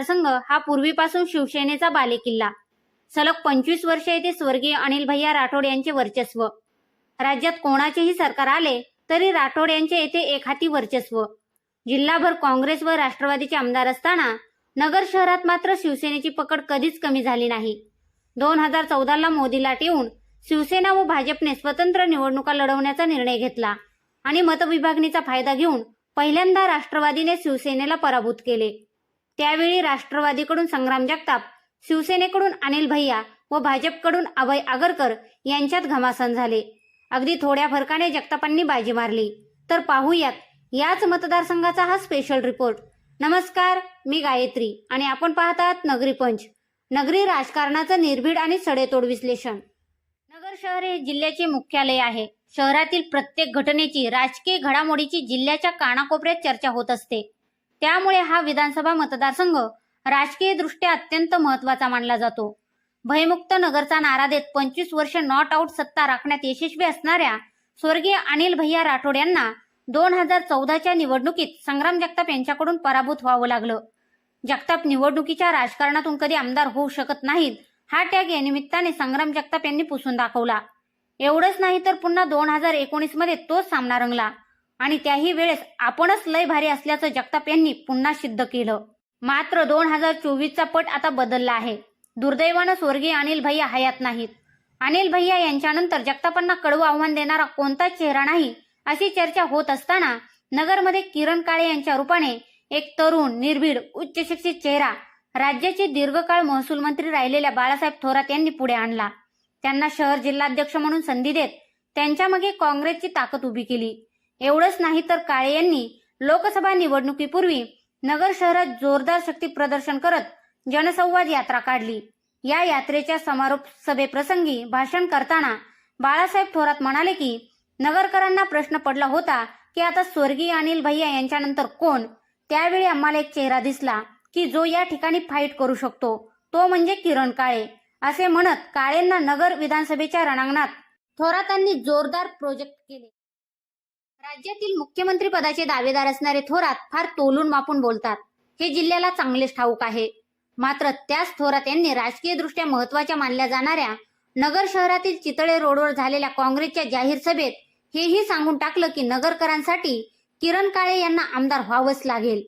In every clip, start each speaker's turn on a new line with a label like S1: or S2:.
S1: मतदारसंघ हा पूर्वीपासून शिवसेनेचा बालेकिल्ला. सलग पंचवीस वर्ष येथे स्वर्गीय अनिल भैया राठोड यांचे वर्चस्व. राज्यात कोणाचेही सरकार आले तरी राठोड यांचे येथे एकहाती वर्चस्व. जिल्हाभर काँग्रेस व राष्ट्रवादीचे आमदार असताना नगर शहरात मात्र शिवसेनेची पकड कधीच कमी झाली नाही. दोन हजार चौदाला मोदीला ठेवून शिवसेना व भाजपने स्वतंत्र निवडणुका लढवण्याचा निर्णय घेतला आणि मतविभागणीचा फायदा घेऊन पहिल्यांदा राष्ट्रवादीने शिवसेनेला पराभूत केले. त्यावेळी राष्ट्रवादीकडून संग्राम जगताप शिवसेनेकडून अनिल भैया व भाजपकडून अभय आगरकर यांच्यात घमासन झाले. अगदी थोड्या फरकाने जगतापांनी बाजी मारली. तर पाहूयात याच मतदारसंघाचा हा स्पेशल रिपोर्ट नमस्कार मी गायत्री आणि आपण पाहत आहात नगरी पंच. नगरी राजकारणाचं निर्भीड आणि सडेतोड विश्लेषण. नगर शहर हे जिल्ह्याचे मुख्यालय आहे. शहरातील प्रत्येक घटनेची राजकीय घडामोडीची जिल्ह्याच्या कानाकोपऱ्यात चर्चा होत असते. त्यामुळे हा विधानसभा मतदारसंघ राजकीय दृष्ट्या अत्यंत महत्त्वाचा मानला जातो. भयमुक्त नगरचा नारा देत पंचवीस वर्ष नॉट आउट सत्ता राखण्यात यशस्वी असणाऱ्या स्वर्गीय अनिल भैया राठोड यांना दोन हजार चौदाच्या निवडणुकीत संग्राम जगताप यांच्याकडून पराभूत व्हावं लागलं. जगताप निवडणुकीच्या राजकारणातून कधी आमदार होऊ शकत नाहीत हा टॅग या निमित्ताने संग्राम जगताप यांनी पुसून दाखवला. एवढंच नाही तर पुन्हा दोन हजार एकोणीसमध्ये तोच सामना रंगला. आणि त्याही वेळेस आपणच लय भारी असल्याचं जगताप यांनी पुन्हा सिद्ध केलं. मात्र दोन हजार चोवीसचा पट आता बदलला आहे. दुर्दैवानं स्वर्गीय अनिल भैया हयात नाहीत. अनिल भैया यांच्यानंतर जगतापांना कडवं आव्हान देणारा कोणताच चेहरा नाही अशी चर्चा होत असताना नगरमध्ये किरण काळे यांच्या रूपाने एक तरुण निर्भीड उच्च शिक्षित चेहरा राज्याचे दीर्घकाळ महसूल मंत्री राहिलेल्या बाळासाहेब थोरात यांनी पुढे आणला. त्यांना शहर जिल्हाध्यक्ष म्हणून संधी देत त्यांच्या मागे काँग्रेसची ताकद उभी केली. एवढंच नाही तर काळे यांनी लोकसभा निवडणुकीपूर्वी नगर शहरात जोरदार शक्ती प्रदर्शन करत जनसंवाद यात्रा काढली. या यात्रेच्या समारोप सभेप्रसंगी भाषण करताना बाळासाहेब थोरात म्हणाले की नगरकरांना प्रश्न पडला होता की आता स्वर्गीय अनिल भैया यांच्यानंतर कोण? त्यावेळी आम्हाला एक चेहरा दिसला की जो या ठिकाणी फाईट करू शकतो. तो म्हणजे किरण काळे. असे म्हणत काळेंना नगर विधानसभेच्या रणांगणात थोरातांनी जोरदार प्रोजेक्ट केले. राज्यातील मुख्यमंत्री पदाचे दावेदार असणारे थोरात फार तोलून मापून बोलतात. हे जिल्ह्याला चांगलेच ठाऊक आहे. मात्र त्याच थोरात यांनी राजकीय दृष्ट्या महत्त्वाच्या मानल्या जाणाऱ्या नगर शहरातील चितळे रोडवर झालेल्या काँग्रेसच्या जाहीर सभेत हेही सांगून टाकलं की नगरकरांसाठी किरण काळे यांना आमदार व्हावंच लागेल.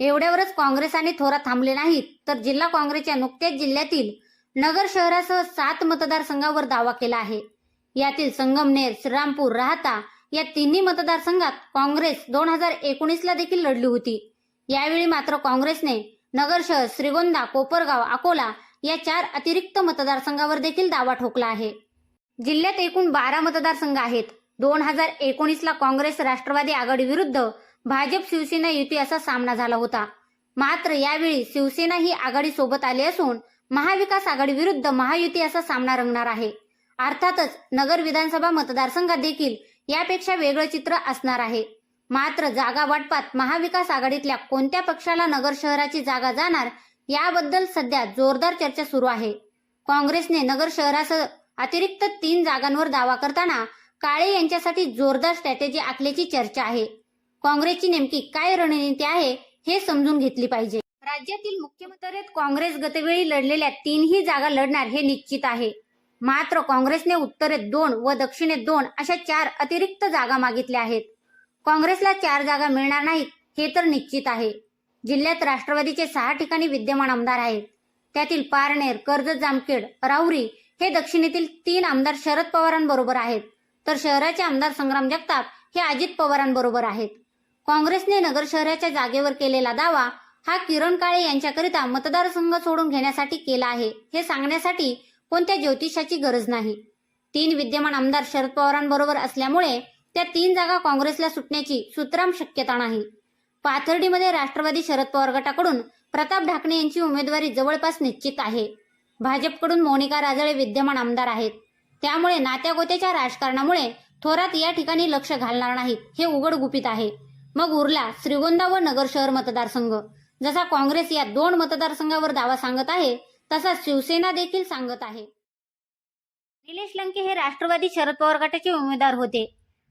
S1: एवढ्यावरच काँग्रेस आणि थोरात थांबले नाहीत तर जिल्हा काँग्रेसच्या नुकत्याच जिल्ह्यातील नगर शहरासह सात मतदारसंघावर दावा केला आहे. यातील संगमनेर श्रीरामपूर राहता या तिन्ही मतदारसंघात काँग्रेस दोन हजार एकोणीसला देखील लढली होती. यावेळी मात्र काँग्रेसने नगर शहर श्रीगोंदा कोपरगाव अकोला या चार अतिरिक्त मतदारसंघावर देखील दावा ठोकला आहे. जिल्ह्यात एकूण बारा मतदारसंघ आहेत. दोन हजार एकोणीसला काँग्रेस राष्ट्रवादी आघाडी विरुद्ध भाजप शिवसेना युती असा सामना झाला होता. मात्र यावेळी शिवसेना ही आघाडी सोबत आली असून महाविकास आघाडी विरुद्ध महायुती असा सामना रंगणार आहे. अर्थातच नगर विधानसभा मतदारसंघात देखील यापेक्षा वेगळं चित्र असणार आहे. मात्र जागा वाटपात महाविकास आघाडीतल्या कोणत्या पक्षाला नगर शहराची जागा जाणार याबद्दल सध्या जोरदार चर्चा सुरू आहे. काँग्रेसने नगर शहरासह अतिरिक्त तीन जागांवर दावा करताना काळे यांच्यासाठी जोरदार स्ट्रॅटेजी आखल्याची चर्चा आहे. काँग्रेसची नेमकी काय रणनीती आहे हे समजून घेतली पाहिजे. राज्यातील मुख्यमंत्र्यात काँग्रेस गतवेळी लढलेल्या तीनही जागा लढणार हे निश्चित आहे. मात्र काँग्रेसने उत्तरेत दोन व दक्षिणेत दोन अशा चार अतिरिक्त जागा मागितल्या आहेत. काँग्रेसला चार जागा मिळणार नाहीत हे तर निश्चित आहे. जिल्ह्यात राष्ट्रवादीचे सहा ठिकाणी विद्यमान आमदार आहेत. त्यातील पारनेर कर्जत जामखेड राहुरी हे दक्षिणेतील तीन आमदार शरद पवारांबरोबर आहेत. तर शहराचे आमदार संग्राम जगताप हे अजित पवारांबरोबर आहेत. काँग्रेसने नगर शहराच्या जागेवर केलेला दावा हा किरण काळे यांच्याकरिता मतदारसंघ सोडून घेण्यासाठी केला आहे हे सांगण्यासाठी कोणत्या ज्योतिषाची गरज नाही. तीन विद्यमान आमदार शरद पवारांबरोबर असल्यामुळे त्या तीन जागा काँग्रेसला सुटण्याची सुतराम शक्यता नाही. पाथर्डीमध्ये राष्ट्रवादी शरद पवार गटाकडून प्रताप ढाकणे यांची उमेदवारी जवळपास निश्चित आहे. भाजपकडून मोनिका राजळे विद्यमान आमदार आहेत. त्यामुळे नात्यागोत्याच्या राजकारणामुळे थोरात या ठिकाणी लक्ष घालणार नाहीत हे उघड गुपित आहे. मग उरला श्रीगोंदा व नगर शहर मतदारसंघ. जसा काँग्रेस या दोन मतदारसंघावर दावा सांगत आहे तसा शिवसेना देखील सांगत आहे. निलेश लंके हे राष्ट्रवादी शरद पवार गटाचे उमेदवार होते.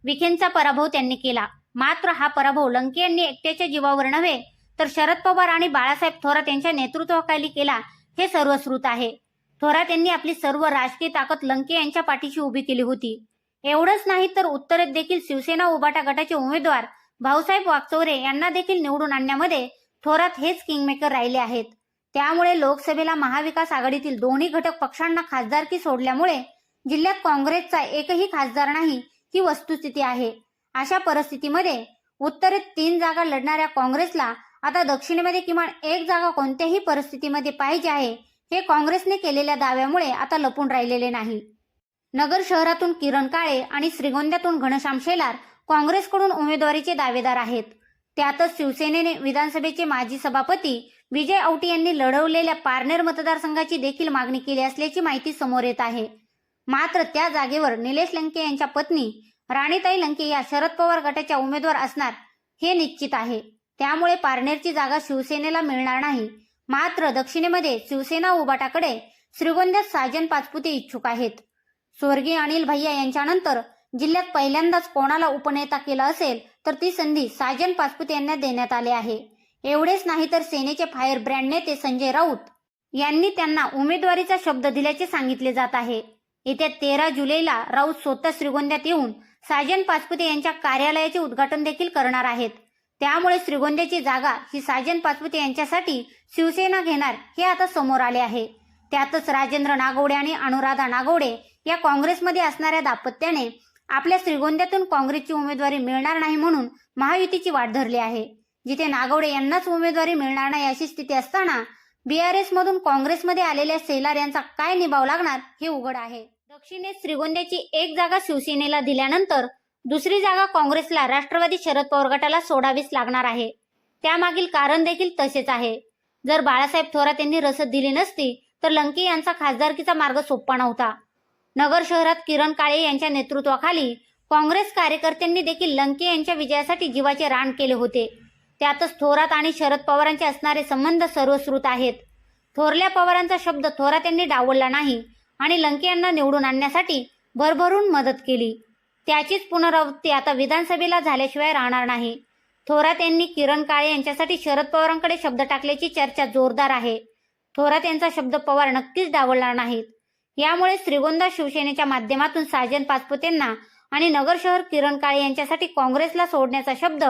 S1: विखेंचा पराभव त्यांनी केला. मात्र हा पराभव लंके यांनी एकट्याच्या जीवावर नव्हे तर शरद पवार आणि बाळासाहेब थोरात यांच्या नेतृत्वाखाली केला हे सर्वश्रुत आहे. थोरात यांनी आपली सर्व राजकीय ताकद लंके यांच्या पाठीशी उभी केली होती. एवढंच नाही तर उत्तरेत देखील शिवसेना उबाटा गटाचे उमेदवार भाऊसाहेब वागचौरे यांना देखील निवडून आणण्यामध्ये थोरात हेच किंगमेकर राहिले आहेत. त्यामुळे लोकसभेला महाविकास आघाडीतील दोन्ही घटक पक्षांना खासदारकी सोडल्यामुळे जिल्ह्यात काँग्रेसचा एकही खासदार नाही ही वस्तुस्थिती आहे. अशा परिस्थितीमध्ये उत्तरेत तीन जागा लढणाऱ्या काँग्रेसला आता दक्षिणेमध्ये किमान एक जागा कोणत्याही परिस्थितीमध्ये पाहिजे आहे हे काँग्रेसने केलेल्या दाव्यामुळे आता लपून राहिलेले नाही. नगर शहरातून किरण काळे आणि श्रीगोंद्यातून घनश्याम शेलार काँग्रेसकडून उमेदवारीचे दावेदार आहेत. त्यातच शिवसेनेने विधानसभेचे माजी सभापती विजय औटी यांनी लढवलेल्या पारनेर मतदारसंघाची देखील मागणी केली असल्याची माहिती समोर येत आहे. मात्र त्या जागेवर निलेश लंके यांच्या पत्नी राणीताई लंके या शरद पवार गटाच्या उमेदवार असणार हे निश्चित आहे. त्यामुळे पारनेरची जागा शिवसेनेला मिळणार नाही. मात्र दक्षिणेमध्ये शिवसेना उबाटाकडे श्रीगोंद्यात साजन पाचपुते इच्छुक आहेत. स्वर्गीय अनिल भैया यांच्यानंतर जिल्ह्यात पहिल्यांदाच कोणाला उपनेता केला असेल तर ती संधी साजन पाचपुते यांना देण्यात आली आहे. एवढेच नाही तर सेनेचे फायर ब्रँड नेते संजय राऊत यांनी त्यांना उमेदवारीचा शब्द दिल्याचे सांगितले जात आहे. येत्या तेरा जुलैला राऊत स्वतः श्रीगोंद्यात येऊन साजन पाचपुते यांच्या कार्यालयाचे उद्घाटन देखील करणार आहेत. त्यामुळे श्रीगोंद्याची जागा ही साजन पाचपुते यांच्यासाठी शिवसेना घेणार हे आता समोर आले आहे. त्यातच राजेंद्र नागवडे आणि अनुराधा नागवडे या काँग्रेसमध्ये असणाऱ्या दाम्पत्याने आपल्या श्रीगोंद्यातून काँग्रेसची उमेदवारी मिळणार नाही म्हणून महायुतीची वाट धरली आहे. जिथे नागवडे यांनाच उमेदवारी मिळणार नाही अशी स्थिती असताना बीआरएस मधून काँग्रेसमध्ये आलेल्या सेलार यांचा काय निभाव लागणार हे उघड आहे. दक्षिणेत श्रीगोंद्याची एक जागा शिवसेनेला दिल्यानंतर दुसरी जागा काँग्रेसला राष्ट्रवादी शरद पवार गटाला सोडावीच लागणार आहे. त्यामागील कारण देखील तसेच आहे. जर बाळासाहेब थोरात यांनी रसद दिली नसती तर लंके यांचा खासदारकीचा मार्ग सोपा नव्हता. नगर शहरात किरण काळे यांच्या नेतृत्वाखाली काँग्रेस कार्यकर्त्यांनी देखील लंके यांच्या विजयासाठी जीवाचे रान केले होते. त्यातच थोरात आणि शरद पवारांचे असणारे संबंध सर्वश्रुत आहेत. थोरल्या पवारांचा शब्द थोरात यांनी डावलला नाही आणि लंके यांना निवडून आणण्यासाठी भरभरून मदत केली. त्याचीच पुनरावृत्ती आता विधानसभेला झाल्याशिवाय राहणार नाही. थोरात यांनी किरण काळे यांच्यासाठी शरद पवारांकडे शब्द टाकल्याची चर्चा जोरदार आहे. थोरात यांचा शब्द पवार नक्कीच डावलणार नाहीत. यामुळे श्रीगोंदा शिवसेनेच्या माध्यमातून साजन पाचपुतेंना आणि नगर शहर किरण काळे यांच्यासाठी काँग्रेसला सोडण्याचा शब्द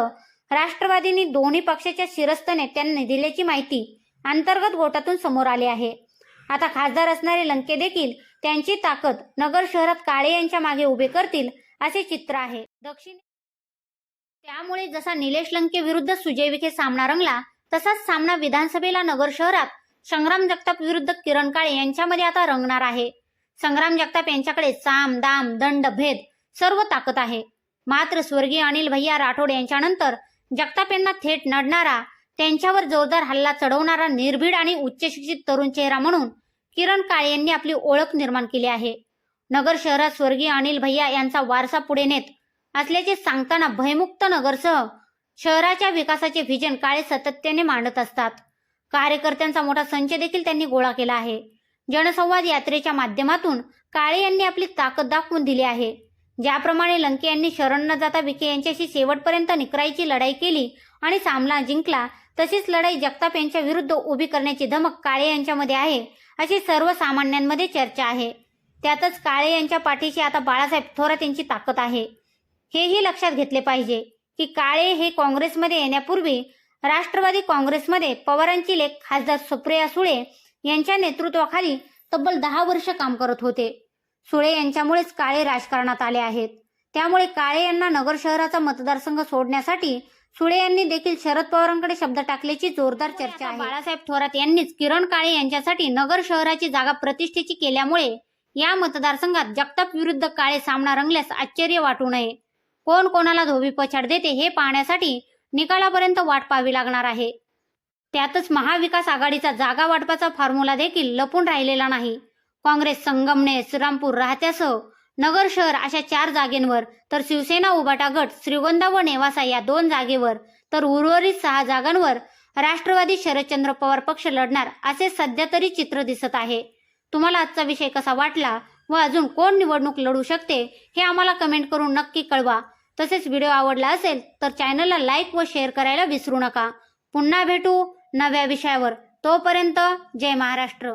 S1: राष्ट्रवादींनी दोन्ही पक्षाच्या शिरस्त नेत्यांनी दिल्याची माहिती अंतर्गत गोटातून समोर आली आहे. आता खासदार असणारे लंके देखील त्यांची ताकद नगर शहरात काळे यांच्या मागे उभे करतील असे चित्र आहे. दक्षिण त्यामुळे जसा निलेश लंके विरुद्ध सुजय विखे सामना रंगला तसाच सामना विधानसभेला नगर शहरात संग्राम जगताप विरुद्ध किरण काळे यांच्यामध्ये आता रंगणार आहे. संग्राम जगताप यांच्याकडे साम दाम दंड भेद सर्व ताकद आहे. मात्र स्वर्गीय अनिल भैया राठोड यांच्यानंतर जगताप यांना थेट नडणारा त्यांच्यावर जोरदार हल्ला चढवणारा निर्भीड आणि उच्च शिक्षित तरुण चेहरा म्हणून किरण काळे यांनी आपली ओळख निर्माण केली आहे. नगर शहरात स्वर्गीय अनिल भैया यांचा वारसा पुढे नेत असल्याचे सांगताना भयमुक्त नगरसह शहराच्या विकासाचे व्हिजन काळे सातत्याने मांडत असतात. कार्यकर्त्यांचा मोठा संच देखील त्यांनी गोळा केला आहे. जनसंवाद यात्रेच्या माध्यमातून काळे यांनी आपली ताकद दाखवून दिली आहे. ज्याप्रमाणे लंके यांनी शरण न जाता विखे यांच्याशी शेवटपर्यंत निकराईची लढाई केली आणि सामना जिंकला तशीच लढाई जगताप यांच्या विरुद्ध उभी करण्याची धमक काळे यांच्यामध्ये आहे अशी सर्वसामान्यांमध्ये चर्चा आहे. त्यातच काळे यांच्या पाठीशी आता बाळासाहेब थोरात यांची ताकद आहे. हेही लक्षात घेतले पाहिजे की काळे हे काँग्रेसमध्ये येण्यापूर्वी राष्ट्रवादी काँग्रेसमध्ये पवारांची लेख खासदार सुप्रिया सुळे यांच्या नेतृत्वाखाली तब्बल दहा वर्ष काम करत होते. सुळे यांच्यामुळेच काळे राजकारणात आले आहेत. त्यामुळे काळे यांना नगर शहराचा मतदारसंघ सोडण्यासाठी सुळे यांनी देखील शरद पवारांकडे शब्द टाकल्याची जोरदार चर्चा आहे. बाळासाहेब थोरात यांनीच किरण काळे यांच्यासाठी नगर शहराची जागा प्रतिष्ठेची केल्यामुळे या मतदारसंघात जगताप विरुद्ध काळे सामना रंगल्यास आश्चर्य वाटू नये. कोण कोणाला धोबी पछाड देते हे पाहण्यासाठी निकालापर्यंत वाट पाहावी लागणार आहे. त्यातच महाविकास आघाडीचा जागा वाटपाचा फॉर्म्युला देखील लपून राहिलेला नाही. काँग्रेस संगमनेर श्रीरामपूर राहत्यासह नगर शहर अशा चार जागेंवर तर शिवसेना उबाटा गट श्रीगोंदा व नेवासा या दोन जागेवर तर उर्वरित सहा जागांवर राष्ट्रवादी शरदचंद्र पवार पक्ष लढणार असे सध्या तरी चित्र दिसत आहे. तुम्हाला आजचा विषय कसा वाटला व अजून कोण निवडणूक लढू शकते हे आम्हाला कमेंट करून नक्की कळवा. तसेच व्हिडिओ आवडला असेल तर चॅनलला लाईक व शेअर करायला विसरू नका. पुन्हा भेटू नव्या विषयावर. तोपर्यंत जय महाराष्ट्र.